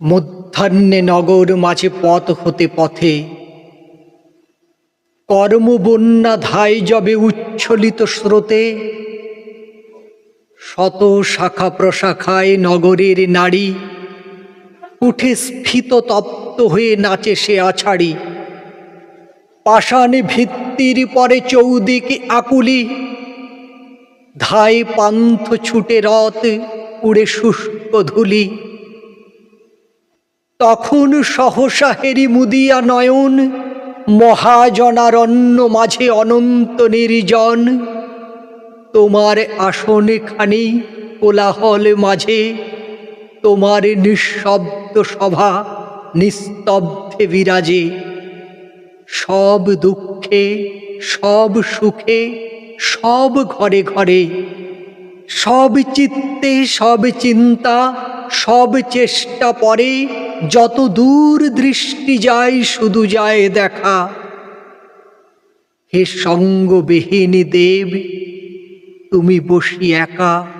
মধ্যাহ্নে নগর মাঝে পথ হতে পথে। কর্মবন্যা ধাই যবে উচ্ছলিত স্রোতে। শত শাখা প্রশাখায় নগরের নারী উঠে স্ফীত তপ্ত হয়ে নাচে সে আছাড়ি। পাষাণ ভিত্তির পরে চৌদিকে আকুলি। ধাই পান্থ ছুটে রথ উড়ে শুষ্ক ধুলি। তখন সহসা হেরি মুদিয়া নয়ন, মহাজনারণ্য মাঝে অনন্ত নির্জন। তোমার আসনখানি কোলাহল মাঝে, তোমার নিঃশব্দ সভা নিস্তব্ধে বিরাজে। সব দুঃখে, সব সুখে, সব ঘরে ঘরে, সব চিত্তে সব চিন্তা, সব চেষ্টা পরে যত দূর দৃষ্টি যায় শুধু যায় দেখা। হে সঙ্গবিহীনী দেব তুমি বসি একা।